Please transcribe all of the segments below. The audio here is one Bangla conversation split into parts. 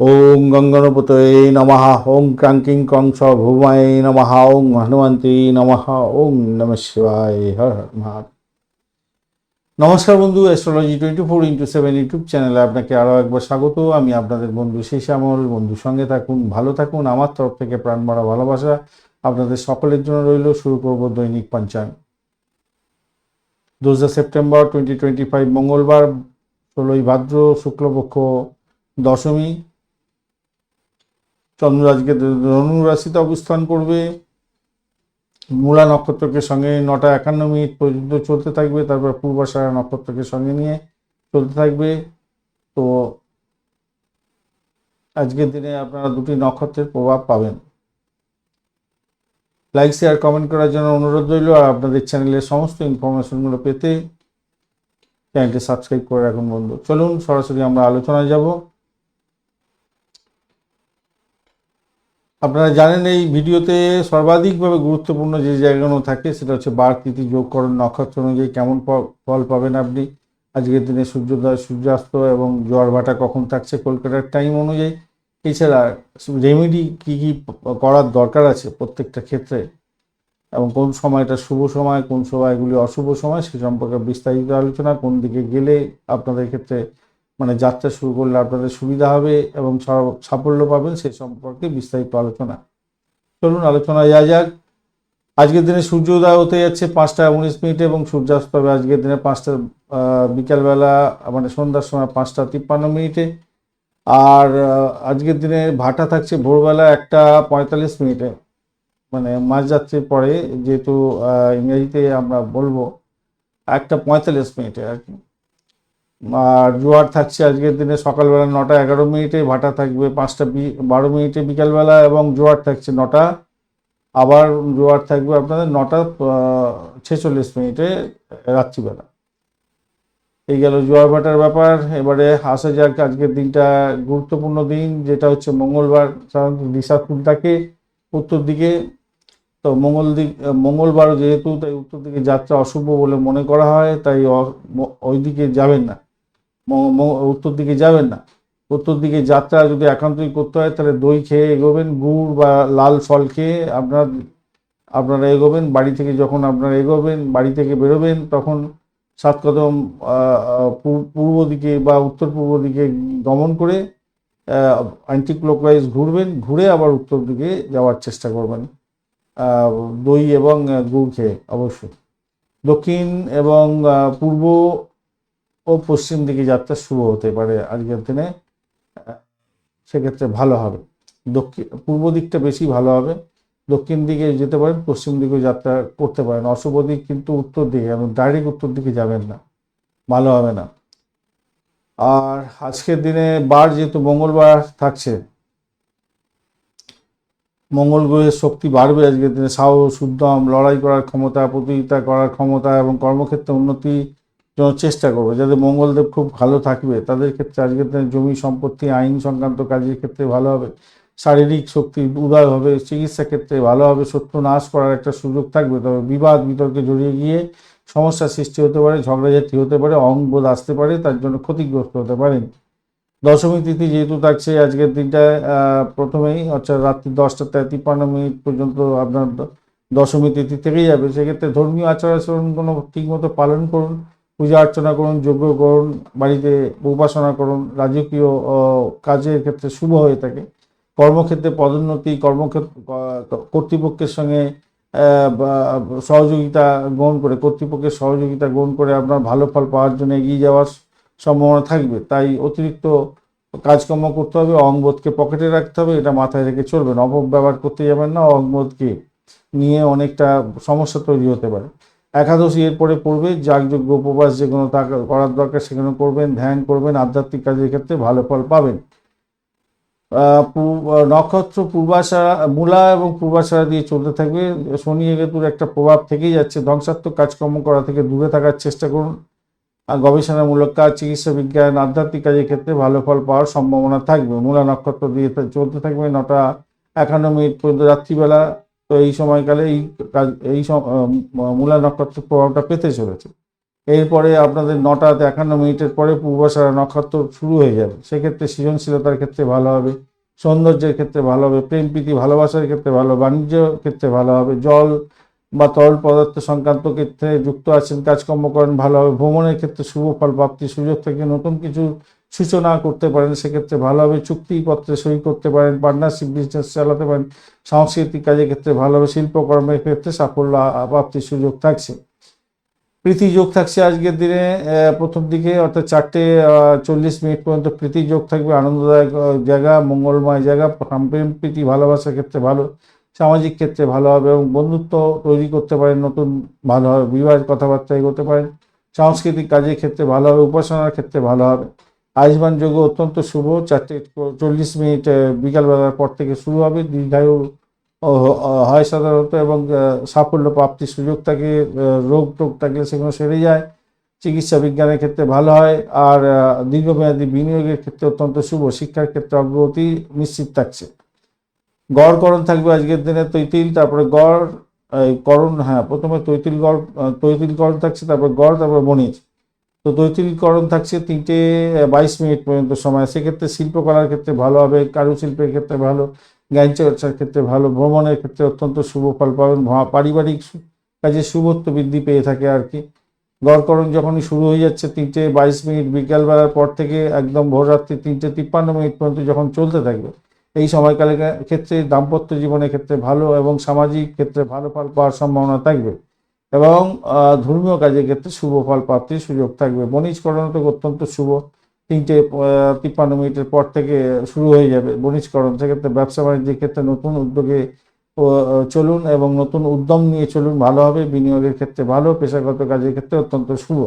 ওং গঙ্গনপতয়ে নমঃ। ওং ক্রাঙ্কিং কংস ভূমায় নমঃ। ওং হনুমন্তী নমঃ। ওং নম শিবায়। হর হর নমস্কার বন্ধু astrology twenty four into seven YouTube চ্যানেলে আপনাকে আরও একবার স্বাগত। আমি আপনাদের বন্ধু শেষ আমল বন্ধুর সঙ্গে থাকুন, ভালো থাকুন, আমার তরফ থেকে প্রাণ মারা ভালোবাসা আপনাদের সকলের জন্য রইল। শুরু করব দৈনিক পঞ্চাঙ্গ। দোসরা সেপ্টেম্বর টোয়েন্টি টোয়েন্টি ফাইভ মঙ্গলবার, ষোলোই ভাদ্র, শুক্লপক্ষ দশমী। চন্দ্র আজকে ধনু রাশিতে অবস্থান করবে। মূলা নক্ষত্রকে সঙ্গে নটা একান্ন মিনিট পর্যন্ত চলতে থাকবে। তারপর পূর্বাশারা নক্ষত্রকে সঙ্গে নিয়ে চলতে থাকবে। তো আজকের দিনে আপনারা দুটি নক্ষত্রের প্রভাব পাবেন। লাইক, শেয়ার, কমেন্ট করার জন্য অনুরোধ রইল। আর আপনাদের চ্যানেলের সমস্ত ইনফরমেশনগুলো পেতে চ্যানেলটি সাবস্ক্রাইব করে রাখুন বন্ধু। চলুন, সরাসরি আমরা আলোচনায় যাব। আপনারা জানেন এই ভিডিওতে সর্বাধিকভাবে গুরুত্বপূর্ণ যে জায়গাগুলো থাকে, সেটা হচ্ছে বার তিথি যোগকরণ, নক্ষত্র অনুযায়ী কেমন ফল পাবেন আপনি। আজকের দিনে সূর্যোদয়, সূর্যাস্ত এবং জোয়ার ভাটা কখন থাকছে কলকাতার টাইম অনুযায়ী। এছাড়া রেমেডি কী কী করার দরকার আছে প্রত্যেকটা ক্ষেত্রে? এবং কোন সময়টা শুভ সময়, কোন সময়গুলি অশুভ সময়, সে সম্পর্কে বিস্তারিত আলোচনা, কোন দিকে গেলে আপনাদের ক্ষেত্রে মানে যাত্রা শুরু করলে আপনাদের সুবিধা হবে এবং সাফল্য পাবেন সে সম্পর্কে বিস্তারিত আলোচনা। চলুন আলোচনা যা যাক। আজকের দিনে সূর্য উদয় হতে যাচ্ছে পাঁচটা উনিশ মিনিটে এবং সূর্যাস্ত হবে আজকের দিনে পাঁচটা বিকালবেলা মানে সন্ধ্যার সময় পাঁচটা তিপ্পান্ন মিনিটে। আর আজকের দিনে ভাটা থাকছে ভোরবেলা একটা পঁয়তাল্লিশ মিনিটে। মানে মাঝরাত্রির পরে যেহেতু ইংরেজিতে আমরা বলব, একটা পঁয়তাল্লিশ মিনিটে আর কি। আর জোয়ার থাকছে আজকের দিনে সকালবেলা নটা এগারো মিনিটে, ভাটা থাকবে পাঁচটা বারো মিনিটে বিকালবেলা এবং জোয়ার থাকছে নটা। আবার জোয়ার থাকবে আপনাদের নটা ছেচল্লিশ মিনিটে রাত্রিবেলা। এই গেল জোয়ার ভাটার ব্যাপার। এবারে আসা যাক আজকের দিনটা গুরুত্বপূর্ণ দিন, যেটা হচ্ছে মঙ্গলবার সাধারণত দিশা থাকে উত্তর দিকে। তো মঙ্গল দিক মঙ্গলবার যেহেতু তাই উত্তর দিকে যাত্রা অশুভ বলে মনে করা হয়, তাই ওই দিকে যাবেন না। উত্তর দিকে যাবেন না। উত্তর দিকে যাত্রা যদি একান্তই করতে হয়, তাহলে দই খেয়ে এগোবেন, গুড় বা লাল ফল খেয়ে আপনার, আপনারা এগোবেন। বাড়ি থেকে যখন আপনারা এগোবেন, বাড়ি থেকে বেরোবেন, তখন সাত কদম পূর্ব দিকে বা উত্তর পূর্ব দিকে গমন করে অ্যান্টি ঘুরবেন। ঘুরে আবার উত্তর দিকে যাওয়ার চেষ্টা করবেন। দই এবং গুড় খেয়ে অবশ্যই। দক্ষিণ এবং পূর্ব ও পশ্চিম দিকে যাত্রা শুভ হতে পারে আজকের দিনে সেক্ষেত্রে ভালো হবে। দক্ষিণ পূর্ব দিকটা বেশি ভালো হবে। দক্ষিণ দিকে যেতে পারেন, পশ্চিম দিকে যাত্রা করতে পারেন। অশুভ দিক কিন্তু উত্তর দিকে এবং ডাইরেক্ট উত্তর দিকে যাবেন না। ভালো হবে না। আর আজকের দিনে বার যেহেতু মঙ্গলবার থাকছে, মঙ্গল গ্রহের শক্তি বাড়বে আজকের দিনে। সাহস, উদ্যম, লড়াই করার ক্ষমতা, প্রতিযোগিতা করার ক্ষমতা এবং কর্মক্ষেত্রে উন্নতি চেষ্টা করবে। যাদের মঙ্গলদেব খুব ভালো থাকবে। তাদের ক্ষেত্রে আজকের দিনে জমি সম্পত্তি আইন সংক্রান্ত কাজের ক্ষেত্রে ভালো হবে। শারীরিক শক্তি উদয় হবে। চিকিৎসা ক্ষেত্রে ভালো হবে। শত্রু নাশ করার একটা সুযোগ থাকবে। তবে বিবাদ বিতর্কে জড়িয়ে গিয়ে সমস্যার সৃষ্টি হতে পারে ঝগড়াঝাটি হতে পারে অহংবোধ আসতে পারে তার জন্য ক্ষতিগ্রস্ত হতে পারেন দশমী তিথি যেহেতু থাকছে আজকের দিনটায় আহ, প্রথমেই অর্থাৎ রাত্রি দশটা তিপ্পান্ন মিনিট পর্যন্ত আপনার দশমী তিথি থেকেই যাবে। সেক্ষেত্রে ধর্মীয় আচার আচরণগুলো ঠিকমতো পালন করুন। পূজা অর্চনা করুন, যজ্ঞ করুন, বাড়িতে উপাসনা করুন, রাজকীয় কাজের ক্ষেত্রে শুভ হয়ে থাকে। কর্মক্ষেত্রে পদোন্নতি, কর্মক্ষেত্র কর্তৃপক্ষের সঙ্গে সহযোগিতা গ্রহণ করে, কর্তৃপক্ষের সহযোগিতা গ্রহণ করে আপনার ভালো ফল পাওয়ার জন্য এগিয়ে যাওয়ার সম্ভাবনা থাকবে। তাই অতিরিক্ত কাজকর্ম করতে হবে অঙ্গবোধকে পকেটে রাখতে হবে, এটা মাথায় রেখে চলবেন। অপব্যবহার করতে যাবেন না অঙ্গবোধকে নিয়ে অনেকটা সমস্যা তৈরি হতে পারে। একাদশী এরপরে পড়বে, যাগযজ্ঞ উপবাস যেগুলো করার দরকার সেগুলো করবেন ধ্যান করবেন, আধ্যাত্মিক কাজের ক্ষেত্রে ভালো ফল পাবেন। নক্ষত্র পূর্বাশারা মূলা এবং পূর্বাশারা দিয়ে চলতে থাকবে। শনি কেতুর একটা প্রভাব থেকেই যাচ্ছে। ধ্বংসাত্মক কাজকর্ম করা থেকে দূরে থাকার চেষ্টা করুন। গবেষণামূলক কাজ, চিকিৎসা বিজ্ঞান, আধ্যাত্মিক কাজের ক্ষেত্রে ভালো ফল পাওয়ার সম্ভাবনা থাকবে। মূলা নক্ষত্র দিয়ে চলতে থাকবে নটা একান্ন মিনিট পর্যন্ত রাত্রিবেলা। তো এই সময়কালে এই কাজ এই মূলা নক্ষত্রের প্রভাবটা পেতে চলেছে। এরপরে আপনাদের নটা একান্ন মিনিটের পরে পূর্বাশারা নক্ষত্র শুরু হয়ে যাবে। সেক্ষেত্রে সৃজনশীলতার ক্ষেত্রে ভালো হবে, সৌন্দর্যের ক্ষেত্রে ভালো হবে, প্রেম প্রীতি, ভালোবাসার ক্ষেত্রে ভালো বাণিজ্য ক্ষেত্রে ভালো হবে, জল বা তরল পদার্থ সংক্রান্ত ক্ষেত্রে যুক্ত আছেন, কাজকর্ম করেন, ভালো হবে, ভ্রমণের ক্ষেত্রে শুভ ফল, প্রাপ্তির সুযোগ থেকে নতুন কিছু সূচনা করতে পারেন, সেক্ষেত্রে ভালোভাবে চুক্তিপত্রে সই করতে পারেন পার্টনারশিপ বিজনেস চালাতে পারেন, সাংস্কৃতিক কাজের ক্ষেত্রে ভালোভাবে শিল্পকর্মের ক্ষেত্রে সাফল্য প্রাপ্তির সুযোগ থাকছে। প্রীতি যোগ থাকছে আজকের দিনে প্রথম দিকে, অর্থাৎ চারটে চল্লিশ মিনিট পর্যন্ত প্রীতি যোগ থাকবে, আনন্দদায়ক জায়গা, মঙ্গলময় জায়গা প্রেম প্রীতি ভালোবাসার ক্ষেত্রে ভালো, সামাজিক ক্ষেত্রে ভালো হবে এবং বন্ধুত্ব তৈরি করতে পারেন, নতুন ভালো হবে বিবাহের কথাবার্তা এগোতে পারেন, সাংস্কৃতিক কাজের ক্ষেত্রে ভালো হবে, উপাসনার ক্ষেত্রে ভালো হবে। আয়ুষ্মান যোগ অত্যন্ত শুভ। চারটে চল্লিশ মিনিট বিকালবেলার পর থেকে শুরু হবে। দীর্ঘায়ু হয় সাধারণত এবং সাফল্য প্রাপ্তির সুযোগ থাকে রোগ টোগ থাকলে সেগুলো সেরে যায়। চিকিৎসা বিজ্ঞানের ক্ষেত্রে ভালো হয়। আর দীর্ঘমেয়াদী বিনিয়োগের ক্ষেত্রে অত্যন্ত শুভ। শিক্ষার ক্ষেত্রে অগ্রগতি নিশ্চিত থাকছে। গড় করণ থাকবে আজকের দিনে তৈতিল, তারপরে গড় করণ হ্যাঁ প্রথমে তৈতিল গড় তৈতিল করণ থাকছে, তারপরে গড়, তারপরে বণিজ। তো তৈতিলকরণ থাকছে তিনটে বাইশ মিনিট পর্যন্ত সময়। সেক্ষেত্রে শিল্পকলার ক্ষেত্রে ভালো হবে, কারুশিল্পের ক্ষেত্রে ভালো জ্ঞান চর্চার ক্ষেত্রে ভালো, ভ্রমণের ক্ষেত্রে অত্যন্ত শুভ ফল পাবেন পারিবারিক কাজে শুভত্ব বৃদ্ধি পেয়ে থাকে আর কি। গড়করণ যখনই শুরু হয়ে যাচ্ছে তিনটে, বাইশ মিনিট, বিকালবেলার পর থেকে একদম ভোররাত্রি তিনটে, তিপ্পান্ন মিনিট পর্যন্ত যখন চলতে থাকবে, এই সময়কালের ক্ষেত্রে দাম্পত্য জীবনের ক্ষেত্রে ভালো এবং সামাজিক ক্ষেত্রে ভালো ফল পাওয়ার সম্ভাবনা থাকবে। এবং ধর্মীয় কাজের ক্ষেত্রে শুভ ফল প্রাপ্তির সুযোগ থাকবে। বণিজকরণ তো অত্যন্ত শুভ। তিনটে তিপ্পান্ন মিনিটের পর থেকে শুরু হয়ে যাবে। বণিজকরণ সেক্ষেত্রে ব্যবসা বাণিজ্যের ক্ষেত্রে নতুন উদ্যোগে চলুন এবং নতুন উদ্যম নিয়ে চলুন ভালো হবে। বিনিয়োগের ক্ষেত্রে ভালো, পেশাগত কাজের ক্ষেত্রে অত্যন্ত শুভ।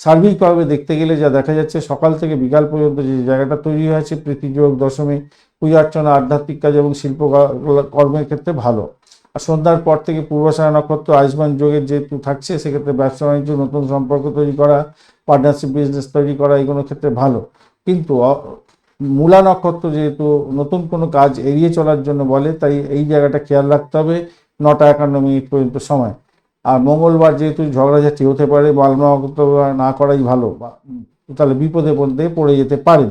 সার্বিকভাবে দেখতে গেলে যা দেখা যাচ্ছে, সকাল থেকে বিকাল পর্যন্ত যে জায়গাটা তৈরি হয়েছে, প্রীতিযোগ, দশমী, পূজা অর্চনা, আধ্যাত্মিক কাজ এবং শিল্প কর্মের ক্ষেত্রে ভালো। আর সন্ধ্যার পর থেকে পূর্বাশারা নক্ষত্র আয়ুষ্মান যোগের যেহেতু থাকছে, সেক্ষেত্রে ব্যবসা বাণিজ্য, নতুন সম্পর্ক তৈরি করা পার্টনারশিপ বিজনেস তৈরি করা এগুলো ক্ষেত্রে ভালো। কিন্তু মূলা নক্ষত্র যেহেতু নতুন কোনো কাজ এড়িয়ে চলার জন্য বলে, তাই এই জায়গাটা খেয়াল রাখতে হবে নটা একান্ন মিনিট পর্যন্ত সময়। আর মঙ্গলবার যেহেতু ঝগড়াঝাটি হতে পারে মালমা না করাই ভালো তাহলে বিপদে মধ্যে পড়ে যেতে পারেন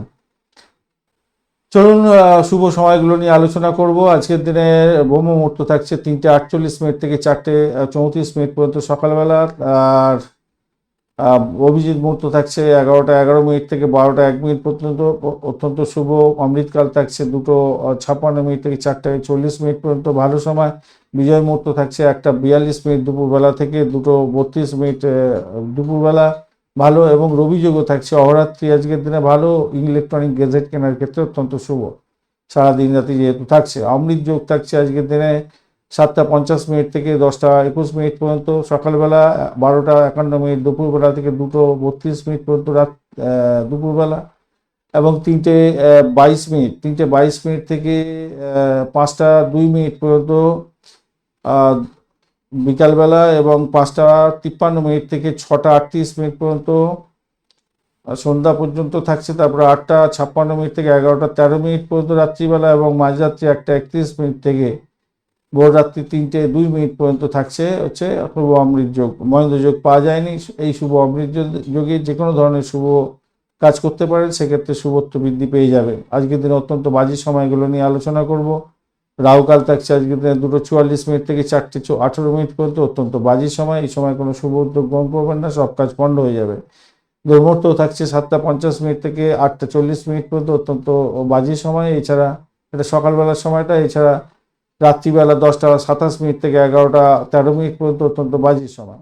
চলুন শুভ সময়গুলো নিয়ে আলোচনা করব। আজকের দিনে ব্রহ্ম মুহূর্ত থাকছে তিনটে আটচল্লিশ মিনিট থেকে চারটে চৌত্রিশ মিনিট পর্যন্ত সকালবেলা, আর অভিজিৎ মুহূর্ত থাকছে এগারোটা, এগারো মিনিট থেকে বারোটা, এক মিনিট পর্যন্ত অত্যন্ত শুভ। অমৃতকাল থাকছে দুটো ছাপ্পান্ন মিনিট থেকে চারটে, চল্লিশ মিনিট পর্যন্ত ভালো সময়। বিজয় মুহূর্ত থাকছে একটা বিয়াল্লিশ মিনিট দুপুরবেলা থেকে দুটো বত্রিশ মিনিট দুপুরবেলা। ভালো এবং রবিযোগও থাকছে। অহরাত্রি আজকের দিনে ভালো ইলেকট্রনিক গেজেট কেনার ক্ষেত্রে অত্যন্ত শুভ। সারাদিন রাতি যেহেতু থাকছে, অমৃত যোগ থাকছে আজকের দিনে। সাতটা পঞ্চাশ মিনিট থেকে দশটা একুশ মিনিট পর্যন্ত, সকালবেলা বারোটা একান্ন মিনিট, দুপুরবেলা থেকে দুটো বত্রিশ মিনিট পর্যন্ত রাত দুপুরবেলা, এবং তিনটে বাইশ মিনিট, তিনটে বাইশ মিনিট থেকে পাঁচটা দুই মিনিট পর্যন্ত বিকালবেলা এবং পাঁচটা তিপ্পান্ন মিনিট থেকে ছটা আটত্রিশ মিনিট পর্যন্ত সন্ধ্যা পর্যন্ত থাকছে। তারপরে আটটা ছাপ্পান্ন মিনিট থেকে এগারোটা তেরো মিনিট পর্যন্ত রাত্রিবেলা এবং মাঝরাত্রি একটা একত্রিশ মিনিট থেকে ভোর রাত্রি তিনটে দুই মিনিট পর্যন্ত থাকছে হচ্ছে শুভ অমৃত যোগ। মহেন্দ্র যোগ পাওয়া যায়নি। এই শুভ অমৃত যোগে যে কোনো ধরনের শুভ কাজ করতে পারেন, সেক্ষেত্রে শুভত্ব বৃদ্ধি পেয়ে যাবে। আজকের দিনে অত্যন্ত বাজে সময়গুলো নিয়ে আলোচনা করব। রাহুকাল থাকছে আজকের দিনে দুটো চুয়াল্লিশ মিনিট থেকে চারটে আঠেরো মিনিট পর্যন্ত অত্যন্ত বাজে সময়। এই সময় কোনো শুভ উদ্যোগ গ্রহণ করবেন না, সব কাজ পণ্ড হয়ে যাবে। দুর্মুহূর্ত থাকছে সাতটা পঞ্চাশ মিনিট থেকে আটটা চল্লিশ মিনিট পর্যন্ত অত্যন্ত বাজে সময়। এছাড়া এটা সকালবেলার সময়টা। এছাড়া রাত্রিবেলা দশটা সাতাশ মিনিট থেকে এগারোটা, তেরো মিনিট পর্যন্ত অত্যন্ত বাজে সময়।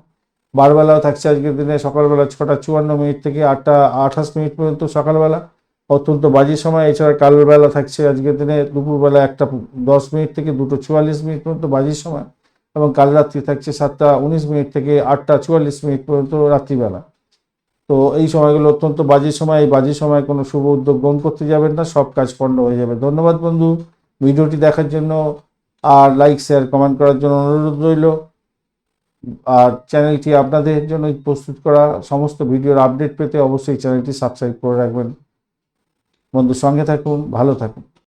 বারবেলাও থাকছে আজকের দিনে সকালবেলা ছটা চুয়ান্ন মিনিট থেকে আটটা আঠাশ মিনিট পর্যন্ত সকালবেলা। অত্যন্ত বাজে সময়। এছাড়া কালবেলা থাকছে আজকের দিনে দুপুরবেলা একটা দশ মিনিট থেকে দুটো চুয়াল্লিশ মিনিট পর্যন্ত বাজে সময় এবং কাল রাত্রি থাকছে সাতটা উনিশ মিনিট থেকে আটটা চুয়াল্লিশ মিনিট পর্যন্ত রাত্রিবেলা। তো এই সময়গুলো অত্যন্ত বাজে সময়। এই বাজে সময় কোনো শুভ উদ্যোগ গ্রহণ করতে যাবেন না। সব কাজ পণ্ড হয়ে যাবে। ধন্যবাদ বন্ধু। ভিডিওটি দেখার জন্য আর লাইক শেয়ার কমেন্ট করার জন্য অনুরোধ রইল। আর চ্যানেলটি আপনাদের জন্য প্রস্তুত করা। সমস্ত ভিডিওর আপডেট পেতে অবশ্যই চ্যানেলটি সাবস্ক্রাইব করে রাখবেন। বন্ধু, সঙ্গে থাকুন, ভালো থাকুন।